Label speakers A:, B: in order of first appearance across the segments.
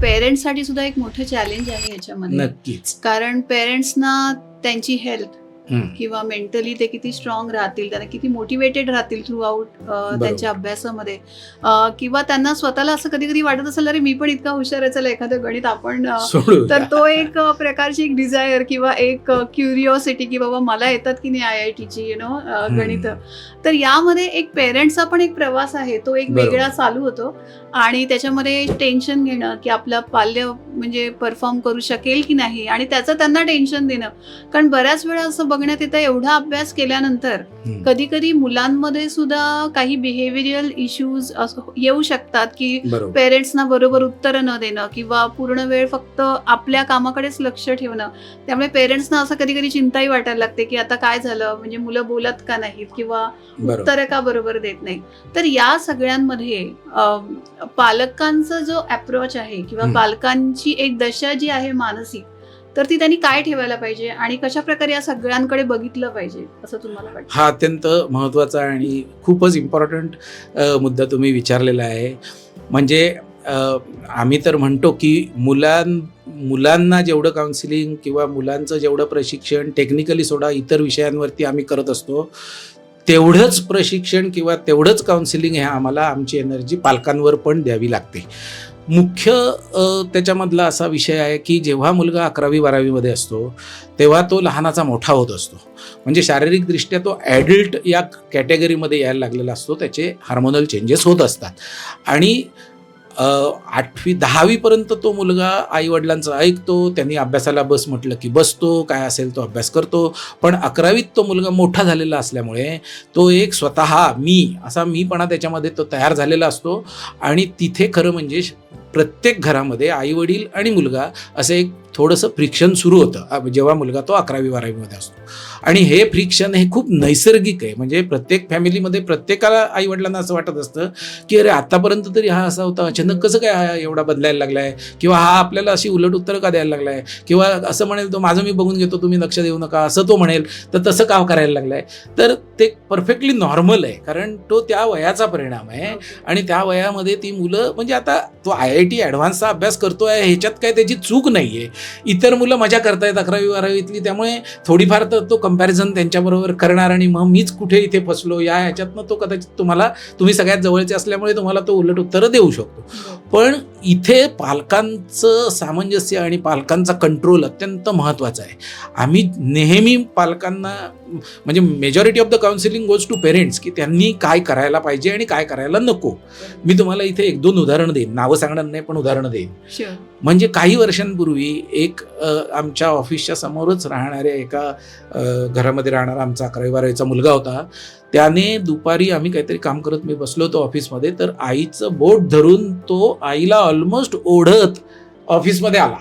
A: पेरेंट्ससाठी सुद्धा एक मोठं चॅलेंज आहे याच्यामध्ये
B: नक्कीच
A: कारण पेरेंट्सना त्यांची हेल्थ. किंवा मेंटली ते किती स्ट्रॉंग राहतील त्यांना किती मोटिवेटेड राहतील थ्रू आउट त्यांच्या अभ्यासामध्ये किंवा त्यांना स्वतःला असं कधी कधी वाटत असेल अरे मी पण इतका हुशार आहे चला एखादं गणित आपण तर. तो एक प्रकारची एक डिझायर किंवा एक क्युरिओसिटी की बाबा मला येतात की नाही आय आय टीची यु नो. गणित तर यामध्ये एक पेरेंट्सचा पण एक प्रवास आहे तो एक. वेगळा चालू होतो आणि त्याच्यामध्ये टेन्शन घेणं की आपलं पाल्य म्हणजे परफॉर्म करू शकेल की नाही आणि त्याचं त्यांना टेन्शन देणं कारण बऱ्याच वेळा असं बघण्यात येतं एवढा अभ्यास केल्यानंतर. कधी कधी मुलांमध्ये सुद्धा काही बिहेवियरल इश्यूज येऊ शकतात की पेरेंट्सना बरोबर उत्तरं न देणं किंवा पूर्ण वेळ फक्त आपल्या कामाकडेच लक्ष ठेवणं. त्यामुळे पेरेंट्सना असं कधी कधी चिंताही वाटायला लागते की आता काय झालं? म्हणजे मुलं बोलत का नाहीत किंवा उत्तरं का बरोबर देत नाही तर या सगळ्यांमध्ये पालकांचा जो अप्रोच आहे किंवा. पालकांची एक दशा जी आहे मानसिक तर ती त्यांनी काय ठेवायला पाहिजे आणि कशा प्रकारे या सगळ्यांकडे बघितलं पाहिजे असं तुम्हाला वाटतं?
B: हा अत्यंत महत्त्वाचा आणि खूपच इम्पॉर्टंट मुद्दा तुम्ही विचारलेला आहे. म्हणजे आम्ही तर म्हणतो की मुलां मुलांना जेवढं काउन्सिलिंग किंवा मुलांचं जेवढं प्रशिक्षण टेक्निकली सोडा इतर विषयांवरती आम्ही करत असतो तेवढंच प्रशिक्षण किंवा तेवढंच काउन्सिलिंग हे आम्हाला आमची एनर्जी पालकांवर पण द्यावी लागते. मुख्य त्याच्यामधला असा विषय आहे की जेव्हा मुलगा अकरावी बारावीमध्ये असतो तेव्हा तो लहानाचा मोठा होत असतो. म्हणजे शारीरिकदृष्ट्या तो ॲडल्ट या कॅटेगरीमध्ये यायला लागलेला असतो त्याचे हार्मोनल चेंजेस होत असतात. आणि आठवी दहावीपर्यंत तो मुलगा आईवडिलांचं ऐकतो त्यांनी अभ्यासाला बस म्हटलं की बसतो काय असेल तो अभ्यास करतो. पण अकरावीत तो मुलगा मोठा झालेला असल्यामुळे तो एक स्वतः मी असा मीपणा त्याच्यामध्ये तो तयार झालेला असतो. आणि तिथे खरं म्हणजे प्रत्येक घरामध्ये आईवडील आणि मुलगा असं एक थोडंसं फ्रिक्शन सुरू होतं. जेव्हा मुलगा तो अकरावी बारावीमध्ये असतो. आणि हे फ्रिक्शन हे खूप नैसर्गिक आहे. म्हणजे प्रत्येक फॅमिलीमध्ये प्रत्येकाला आईवडिलांना असं वाटत असतं की अरे आतापर्यंत तरी हा असा होता. अचानक कसं काय हा एवढा बदलायला लागलाय? किंवा हा आपल्याला अशी उलट उत्तरं का द्यायला लागलाय? किंवा असं म्हणेल तो माझं मी बघून घेतो तुम्ही लक्ष देऊ नका असं तो म्हणेल तर तसं का करायला लागलाय? तर ते परफेक्टली नॉर्मल आहे. कारण तो त्या वयाचा परिणाम आहे. आणि त्या वयामध्ये ती मुलं म्हणजे आता तो आय आय टी ॲडव्हान्सचा अभ्यास करतोय ह्याच्यात काय त्याची चूक नाही आहे इतर मुलं मजा करतायत अकरावी बारावीतली त्यामुळे थोडीफार तर तो कंपॅरिझन त्यांच्याबरोबर करणार आणि मग मीच कुठे इथे फसलो? या ह्याच्यातनं तो कदाचित तुम्हाला तुम्ही सगळ्यात जवळचे असल्यामुळे तुम्हाला तो उलट उत्तरं देऊ शकतो. पण इथे पालकांचं सामंजस्य आणि पालकांचा कंट्रोल अत्यंत महत्त्वाचा आहे. आम्ही नेहमी पालकांना म्हणजे majority of the counselling goes to parents की त्यांनी काय करायला पाहिजे आणि काय करायला नको. मी तुम्हाला इथे एक दोन उदाहरणं देईन. नावं सांगणार नाही पण उदाहरणं देईन. म्हणजे काही वर्षांपूर्वी एक आमच्या ऑफिसच्या समोरच राहणाऱ्या एका घरामध्ये राहणारा आमचा अकरावी बारावीचा मुलगा होता. त्याने दुपारी आम्ही काहीतरी काम करत मी बसलो होतो ऑफिसमध्ये तर आईचं बोट धरून तो आईला ऑलमोस्ट ओढत ऑफिसमध्ये आला.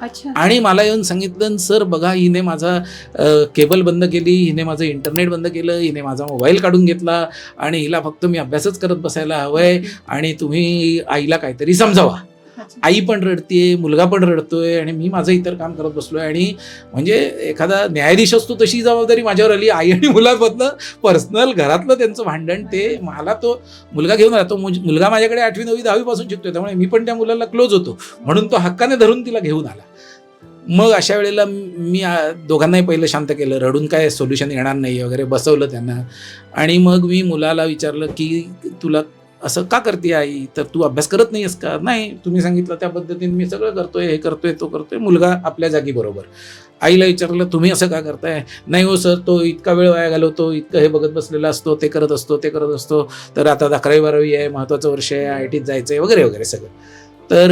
A: अच्छा.
B: आणि मला येऊन सांगितलं सर बघा हिने माझा केबल बंद केली हिने माझं इंटरनेट बंद केलं हिने माझा मोबाईल काढून घेतला आणि हिला फक्त मी अभ्यासच करत बसायला हवंय आणि तुम्ही आईला काहीतरी समजावा. आई पण रडतीये मुलगा पण रडतोय आणि मी माझं इतर काम करत बसलोय आणि म्हणजे एखादा न्यायाधीश असतो तशी जबाबदारी माझ्यावर आली आई आणि मुलामधलं पर्सनल घरातलं त्यांचं भांडण ते मला तो मुलगा घेऊन आला तो मुलगा माझ्याकडे आठवी नववी दहावीपासून शिकतोय त्यामुळे मी पण त्या मुलाला क्लोज होतो. म्हणून तो हक्काने धरून तिला घेऊन आला. मग अशा वेळेला मी दोघांनाही पहिलं शांत केलं. रडून काय सोल्युशन येणार नाही वगैरे बसवलं त्यांना. आणि मग मी मुलाला विचारलं की तुला असं का करते आई? तर तू अभ्यास करत नाहीयेस का? नाही तुम्ही सांगितलं त्या पद्धतीने मी सगळं करतोय हे करतोय तो करतोय मुलगा आपल्या जागी बरोबर. आईला विचारलं तुम्ही असं का करताय? नाही हो सर तो इतका वेळ वाया घालवतो इतकं हे बघत बसलेला असतो ते करत असतो ते करत असतो तर आता अकरावी बारावी आहे महत्त्वाचं वर्ष आहे आय टीत जायचं आहे वगैरे वगैरे सगळं. तर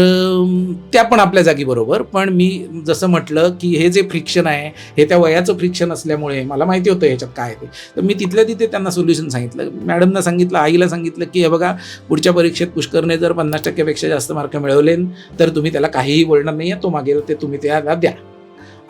B: त्या पण आपल्या जागी बरोबर. पण मी जसं म्हटलं की हे जे फ्रिक्शन आहे हे त्या वयाचं फ्रिक्शन असल्यामुळे मला माहिती होतं ह्याच्यात काय आहे ते. तर मी तिथल्या तिथे त्यांना सोल्युशन सांगितलं. मॅडमना सांगितलं आईला सांगितलं की हे बघा पुढच्या परीक्षेत पुष्करने जर पन्नास टक्क्यापेक्षा जास्त मार्क मिळवले तर तुम्ही त्याला काहीही बोलणार नाही आहे तो मागेल ते तुम्ही त्याला द्या.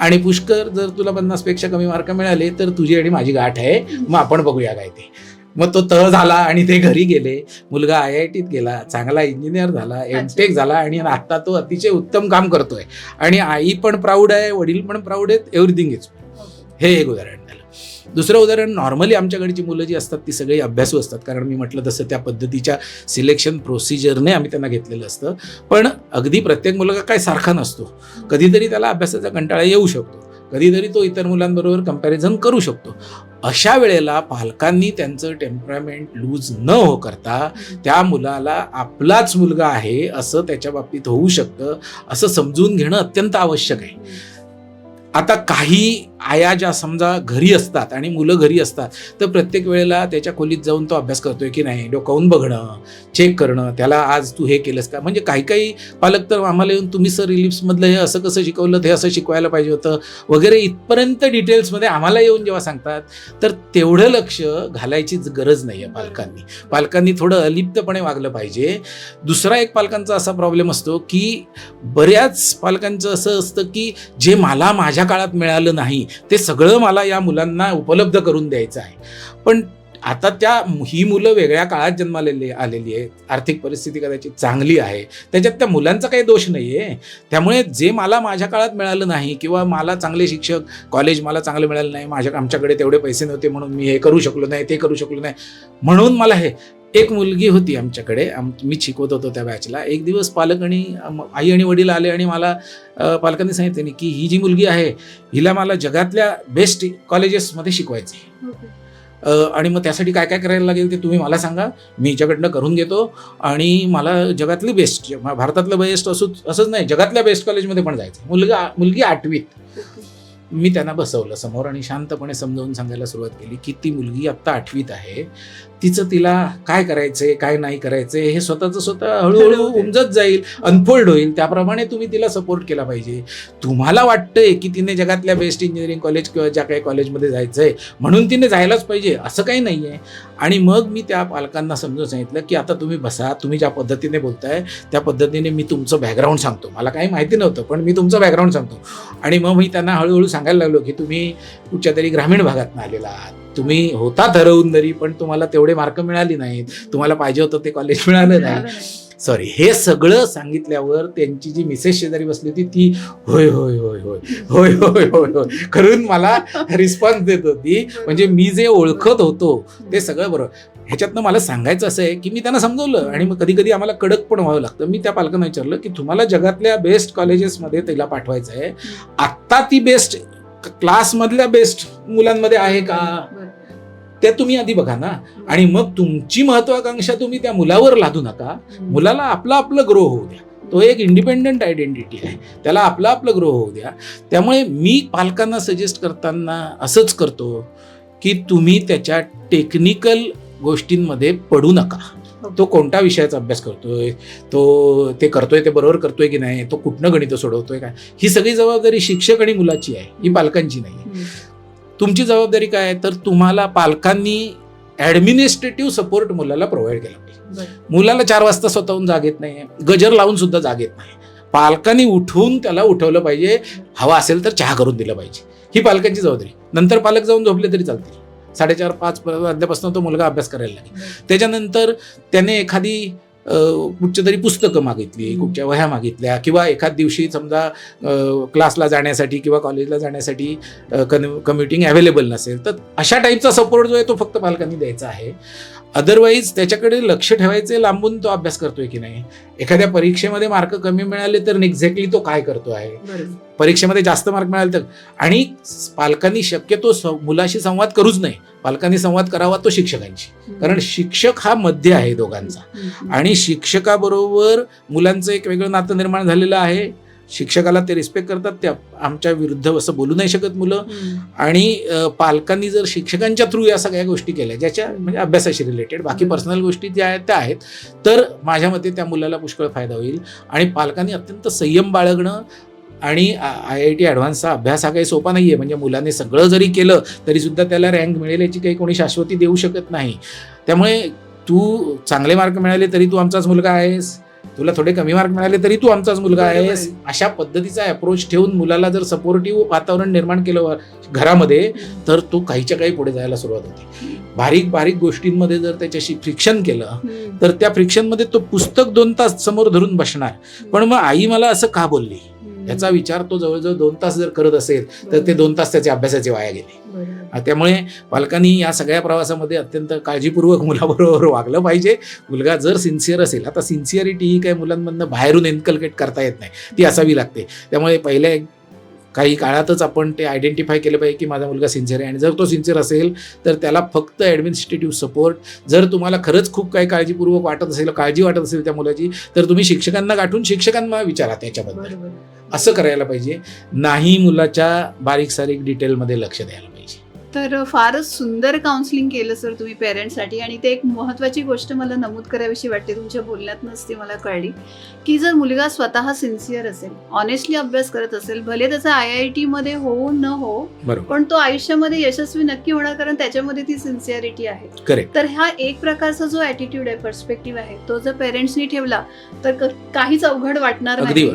B: आणि पुष्कर जर तुला पन्नासपेक्षा कमी मार्क मिळाले तर तुझी आणि माझी गाठ आहे. मग आपण बघूया काय ते. मग तो तळ झाला आणि ते घरी गेले. मुलगा आय आय टीत गेला चांगला इंजिनियर झाला एम टेक झाला आणि आता तो अतिशय उत्तम काम करतोय. आणि आई पण प्राऊड आहे वडील पण प्राऊड आहेत एव्हरीथिंग इज हे एक उदाहरण झालं. दुसरं उदाहरण नॉर्मली आमच्याकडची मुलं जी असतात ती सगळी अभ्यासू असतात. कारण मी म्हटलं तसं त्या पद्धतीच्या सिलेक्शन प्रोसिजरने आम्ही त्यांना घेतलेलं असतं. पण अगदी प्रत्येक मुलगा काय सारखा नसतो. कधीतरी त्याला अभ्यासाचा कंटाळा येऊ शकतो. कधीतरी तो इतर मुलांबरोबर कंपॅरिझन करू शकतो. अशा वेळेला पालकांनी त्यांचं टेम्परामेंट लूज न हो करता त्या मुलाला आपलाच मुलगा आहे असं त्याच्या बाबतीत होऊ शकतं असं समजून घेणं अत्यंत आवश्यक आहे. आता काही आया ज्या समजा घरी असतात आणि मुलं घरी असतात तर प्रत्येक वेळेला त्याच्या खोलीत जाऊन तो अभ्यास करतोय की नाही डोकावून बघणं चेक करणं त्याला आज तू हे केलंस का? म्हणजे काही काही पालक तर आम्हाला येऊन तुम्ही सर रिलीफ्समधलं हे असं कसं शिकवलं ते असं शिकवायला पाहिजे होतं? वगैरे इथपर्यंत डिटेल्समध्ये आम्हाला येऊन जेव्हा सांगतात तर तेवढं लक्ष घालायचीच गरज नाही आहे पालकांनी. पालकांनी थोडं अलिप्तपणे वागलं पाहिजे. दुसरा एक पालकांचा असा प्रॉब्लेम असतो की बऱ्याच पालकांचं असं असतं की जे मला माझ्या काळात मिळालं नाही. ते सगळं मला या मुलांना उपलब्ध करून द्यायचं आहे. पण आता त्या ही मुलं वेगळ्या काळात जन्मालेली आलेली आहेत. आर्थिक परिस्थिती कदाचित चांगली आहे. त्याच्यात त्या मुलांचा काही दोष नाही आहे त्यामुळे जे मला माझ्या काळात मिळालं नाही किंवा मला चांगले शिक्षक कॉलेज मला चांगलं मिळालं नाही माझ्या आमच्याकडे तेवढे पैसे नव्हते म्हणून मी हे करू शकलो नाही ते करू शकलो नाही म्हणून मला हे एक मुलगी होती आमच्याकडे. आम मी शिकवत होतो त्या बॅचला एक दिवस पालक आणि आई आणि वडील आले आणि मला पालकांनी सांगितले की ही जी मुलगी आहे हिला मला जगातल्या बेस्ट कॉलेजेसमध्ये शिकवायचं आणि मग त्यासाठी काय काय करायला लागेल ते तुम्ही मला सांगा. मी हिच्याकडनं करून घेतो. आणि मला जगातली बेस्ट भारतातलं बेस्ट असू असंच नाही जगातल्या बेस्ट कॉलेजमध्ये पण जायचं मुलगा मुलगी आठवीत. मी त्यांना बसवलं समोर आणि शांतपणे समजावून सांगायला सुरुवात केली की ती मुलगी आत्ता आठवीत आहे. तिचं तिला काय करायचंय काय नाही करायचंय हे स्वतःचं स्वतः हळूहळू उमजत जाईल अनफोल्ड होईल. त्याप्रमाणे तुम्ही तिला सपोर्ट केला पाहिजे. तुम्हाला वाटतंय की तिने जगातल्या बेस्ट इंजिनिअरिंग कॉलेज किंवा ज्या काही कॉलेजमध्ये जायचंय म्हणून तिने जायलाच पाहिजे असं काही नाही आहे आणि मग मी त्या पालकांना समजून सांगितलं की आता तुम्ही बसा तुम्ही ज्या पद्धतीने बोलताय त्या पद्धतीने मी तुमचं बॅकग्राऊंड सांगतो. मला काही माहिती नव्हतं पण मी तुमचं बॅकग्राऊंड सांगतो. आणि मग मी त्यांना हळूहळू सांगायला लागलो की तुम्ही कुठच्या तरी ग्रामीण भागातून आलेला आहात. तुम्ही होता ठरवून तरी पण तुम्हाला तेवढे मार्क मिळाली नाहीत. तुम्हाला पाहिजे होतं ते कॉलेज मिळालं नाही. सॉरी हे सगळं सांगितल्यावर त्यांची जी मिसेस शेजारी बसली होती ती होय होय होय होय होय होय होय होय. करून मला रिस्पॉन्स देत होती. म्हणजे मी जे ओळखत होतो ते सगळं बरोबर. ह्याच्यातनं मला सांगायचं असं आहे की मी त्यांना समजवलं आणि मग कधी कधी आम्हाला कडक पण व्हावं लागतं. मी त्या पालकांना विचारलं की तुम्हाला जगातल्या बेस्ट कॉलेजेसमध्ये तिला पाठवायचं आहे आत्ता ती बेस्ट क्लासमधल्या बेस्ट मुलांमध्ये आहे का? ते तुम्ही आधी बघा ना. आणि मग तुमची महत्वाकांक्षा तुम्ही त्या मुलावर लादू नका. मुलाला आपलं आपलं ग्रो होऊ द्या. तो एक इंडिपेंडंट आयडेंटिटी आहे. त्याला आपलं आपलं ग्रो होऊ द्या. त्यामुळे मी पालकांना सजेस्ट करताना असंच करतो की तुम्ही त्याच्या टेक्निकल गोष्टींमध्ये पडू नका. तो कोणत्या विषयाचा अभ्यास करतोय? तो ते करतोय ते बरोबर करतोय की नाही? तो कुठनं गणित सोडवतोय काय? ही सगळी जबाबदारी शिक्षक आणि मुलाची आहे ही पालकांची नाही तुमची जबाबदारी काय आहे? तर तुम्हाला पालकांनी ॲडमिनिस्ट्रेटिव्ह सपोर्ट मुलाला प्रोव्हाइड केला पाहिजे. मुलाला चार वाजता स्वतःहून जाग येत नाही गजर लावून सुद्धा जाग येत नाही. पालकांनी उठवून त्याला उठवलं पाहिजे हवा असेल तर चहा करून दिला पाहिजे. ही पालकांची जबाबदारी. नंतर पालक जाऊन झोपले तरी चालतील. साडेचार पाच वाजल्यापासून तो मुलगा अभ्यास करायला लागेल त्याच्यानंतर त्याने एखादी कुठच्या तरी पुस्तकं मागितली. कुठच्या वह्या मागितल्या किंवा एखाद दिवशी समजा क्लासला जाण्यासाठी किंवा कॉलेजला जाण्यासाठी कम्युटिंग अवेलेबल नसेल तर अशा टाईपचा सपोर्ट जो आहे तो फक्त पालकांनी द्यायचा आहे अदरवाईज त्याच्याकडे लक्ष ठेवायचे लांबून तो अभ्यास करतोय की नाही? एखाद्या परीक्षेमध्ये मार्क कमी मिळाले तर एक्झॅक्टली तो काय करतो आहे? परीक्षेमध्ये जास्त मार्क मिळाले तर? आणि पालकांनी शक्यतो मुलाशी संवाद करूच नाही पालकांनी संवाद करावा तो शिक्षकांशी. कारण शिक्षक हा मध्य आहे दोघांचा. आणि शिक्षकाबरोबर मुलांचं एक वेगळं नातं निर्माण झालेलं आहे. शिक्षकाला ते रिस्पेक्ट करतात ते आप- आमच्या विरुद्ध असं बोलू नाही शकत मुलं. आणि पालकांनी जर शिक्षकांच्या थ्रू या सगळ्या गोष्टी केल्या ज्याच्या म्हणजे अभ्यासाशी रिलेटेड बाकी. पर्सनल गोष्टी ज्या आहेत त्या आहेत तर माझ्या मते त्या मुलाला पुष्कळ फायदा होईल. आणि पालकांनी अत्यंत संयम बाळगणं आणि आय आय टी ॲडव्हान्सचा अभ्यास हा काही सोपा नाही आहे म्हणजे मुलाने सगळं जरी केलं तरी सुद्धा त्याला रँक मिळेल याची काही कोणी शाश्वती देऊ शकत नाही. त्यामुळे तू चांगले मार्क मिळाले तरी तू आमचाच मुलगा आहेस. तुला थोडे कमी मार्क मिळाले तरी तू आमचाच मुलगा
A: आहे.
B: आहेस. अशा पद्धतीचा अप्रोच ठेवून मुलाला जर सपोर्टिव्ह वातावरण निर्माण केलं घरामध्ये तर तो काहीच्या काही पुढे जायला सुरुवात होते. बारीक बारीक गोष्टींमध्ये जर त्याच्याशी फ्रिक्शन केलं तर त्या फ्रिक्शनमध्ये तो पुस्तक दोन तास समोर धरून बसणार. पण मग आई मला असं का बोलली? याचा विचार तो जवळजवळ दोन तास जर करत असेल तर ते दोन तास त्याचे अभ्यासाचे वाया गेले. त्यामुळे पालकांनी या सगळ्या प्रवासामध्ये अत्यंत काळजीपूर्वक मुलाबरोबर वागलं पाहिजे. मुलगा जर सिन्सिअर असेल आता सिन्सिअरिटी ही काही मुलांमधनं बाहेरून इन्कल्केट करता येत नाही ती असावी लागते. त्यामुळे पहिल्या काही काळातच आपण ते आयडेंटिफाय केलं पाहिजे की माझा मुलगा सिन्सिअर आहे. आणि जर तो सिन्सिअर असेल तर त्याला फक्त ॲडमिनिस्ट्रेटिव्ह सपोर्ट जर तुम्हाला खरंच खूप काही काळजीपूर्वक वाटत असेल काळजी वाटत असेल त्या मुलाची तर तुम्ही शिक्षकांना गाठून शिक्षकांना विचारा त्याच्याबद्दल. असं करायला पाहिजे. नाही मुलाच्या बारीक सारीक डिटेलमध्ये लक्ष द्यायला पाहिजे.
A: तर फारच सुंदर काउन्सिलिंग केलं सर तुम्ही पेरेंट्ससाठी आणि ते एक महत्त्वाची गोष्ट मला नमूद करावीशी वाटते. तुमच्या बोलण्यातनंच ती मला कळली. की जर मुलगा स्वतः सिन्सिअर असेल ऑनेस्टली अभ्यास करत असेल भले त्याचा आय आय टीमध्ये हो न हो पण तो आयुष्यामध्ये यशस्वी नक्की होणार कारण त्याच्यामध्ये ती सिन्सिअरिटी आहे. तर हा एक प्रकारचा जो ॲटिट्यूड आहे पर्स्पेक्टिव्ह आहे तो जर पेरेंट्सनी ठेवला तर काहीच अवघड वाटणार नाही.